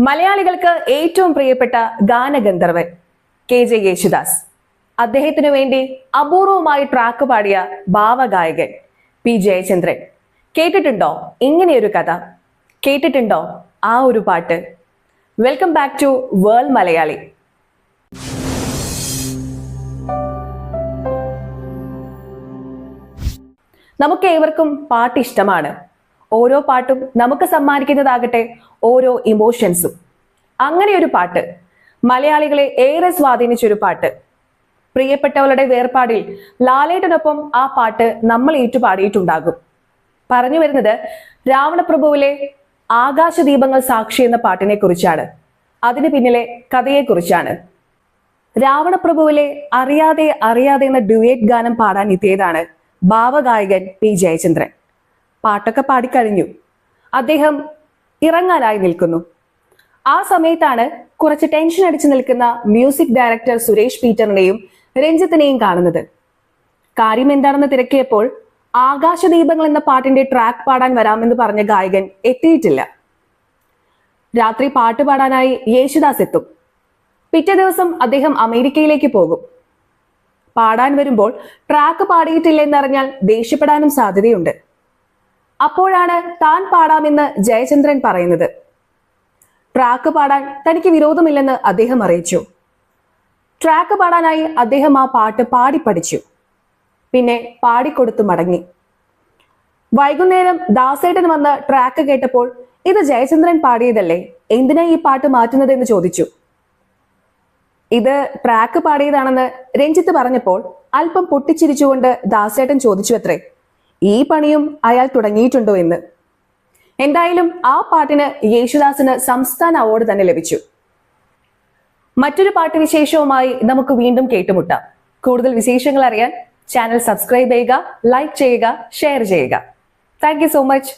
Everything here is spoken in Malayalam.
മലയാളികൾക്ക് ഏറ്റവും പ്രിയപ്പെട്ട ഗാനഗന്ധർവൻ കെ ജെ യേശുദാസ്. അദ്ദേഹത്തിനു വേണ്ടി അപൂർവമായി ട്രാക്ക് പാടിയ ഭാവഗായകൻ പി ജയചന്ദ്രൻ. കേട്ടിട്ടുണ്ടോ? ഇങ്ങനെയൊരു കഥ. കേട്ടിട്ടുണ്ടോ? ആ ഒരു പാട്ട്. Welcome back to world Malayali നമുക്ക് ഏവർക്കും പാട്ട് ഇഷ്ടമാണ് ഓരോ പാട്ടും നമുക്ക് സമ്മാനിക്കുന്നതാകട്ടെ ഓരോ ഇമോഷൻസും അങ്ങനെ ഒരു പാട്ട് മലയാളികളെ ഏറെ സ്വാധീനിച്ചൊരു പാട്ട്. പ്രിയപ്പെട്ടവരുടെ വേർപാടിൽ ലാലേട്ടനൊപ്പം ആ പാട്ട് നമ്മൾ ഏറ്റുപാടിയിട്ടുണ്ടാകും. പറഞ്ഞു വരുന്നത് രാവണപ്രഭുവിലെ ആകാശദീപങ്ങൾ സാക്ഷി എന്ന പാട്ടിനെ കുറിച്ചാണ്. അതിന് പിന്നിലെ കഥയെക്കുറിച്ചാണ്. രാവണപ്രഭുവിലെ അറിയാതെ അറിയാതെ എന്ന ഡ്യുവേറ്റ് ഗാനം പാടാൻ എത്തിയതാണ് ഭാവഗായകൻ പി ജയചന്ദ്രൻ. പാട്ടൊക്കെ പാടിക്കഴിഞ്ഞു. അദ്ദേഹം ഇറങ്ങാനായി നിൽക്കുന്നു. ആ സമയത്താണ് കുറച്ച് ടെൻഷൻ അടിച്ചു നിൽക്കുന്ന മ്യൂസിക് ഡയറക്ടർ സുരേഷ് പീറ്ററിനെയും രഞ്ജിത്തിനെയും കാണുന്നത്. കാര്യം എന്താണെന്ന് തിരക്കിയപ്പോൾ ആകാശദീപങ്ങൾ എന്ന പാട്ടിന്റെ ട്രാക്ക് പാടാൻ വരാമെന്ന് പറഞ്ഞ ഗായകൻ എത്തിയിട്ടില്ല. രാത്രി പാട്ട് പാടാനായി യേശുദാസ് എത്തും. പിറ്റേ ദിവസം അദ്ദേഹം അമേരിക്കയിലേക്ക് പോകും. പാടാൻ വരുമ്പോൾ ട്രാക്ക് പാടിയിട്ടില്ല പാടിയിട്ടില്ലെന്നറിഞ്ഞാൽ ദേഷ്യപ്പെടാനും സാധ്യതയുണ്ട്. അപ്പോഴാണ് താൻ പാടാമെന്ന് ജയചന്ദ്രൻ പറയുന്നത്. ട്രാക്ക് പാടാൻ തനിക്ക് വിരോധമില്ലെന്ന് അദ്ദേഹം അറിയിച്ചു. ട്രാക്ക് പാടാനായി അദ്ദേഹം ആ പാട്ട് പാടി പഠിച്ചു. പിന്നെ പാടിക്കൊടുത്തു മടങ്ങി. വൈകുന്നേരം ദാസേട്ടൻ വന്ന് ട്രാക്ക് കേട്ടപ്പോൾ ഇത് ജയചന്ദ്രൻ പാടിയതല്ലേ? എന്തിനാ ഈ പാട്ട് മാറ്റുന്നത് എന്ന് ചോദിച്ചു. ഇത് ട്രാക്ക് പാടിയതാണെന്ന് രഞ്ജിത്ത് പറഞ്ഞപ്പോൾ അല്പം പൊട്ടിച്ചിരിച്ചുകൊണ്ട് ദാസേട്ടൻ ചോദിച്ചു അത്രേ ഈ പണിയും അയാൾ തുടങ്ങിയിട്ടുണ്ടോ എന്ന്? എന്തായാലും ആ പാട്ടിന് യേശുദാസിന് സംസ്ഥാന അവാർഡ് തന്നെ ലഭിച്ചു. മറ്റൊരു പാട്ട് വിശേഷവുമായി നമുക്ക് വീണ്ടും കേട്ടുമുട്ടാം. കൂടുതൽ വിശേഷങ്ങൾ അറിയാൻ ചാനൽ സബ്സ്ക്രൈബ് ചെയ്യുക ലൈക്ക് ചെയ്യുക ഷെയർ ചെയ്യുക. Thank so much